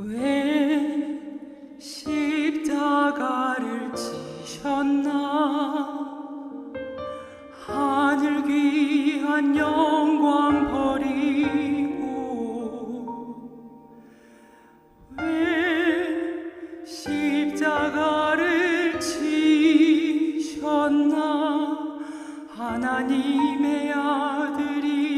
왜 십자가를 지셨나? 하늘 귀한 영광 버리고 왜 십자가를 지셨나? 하나님의 아들이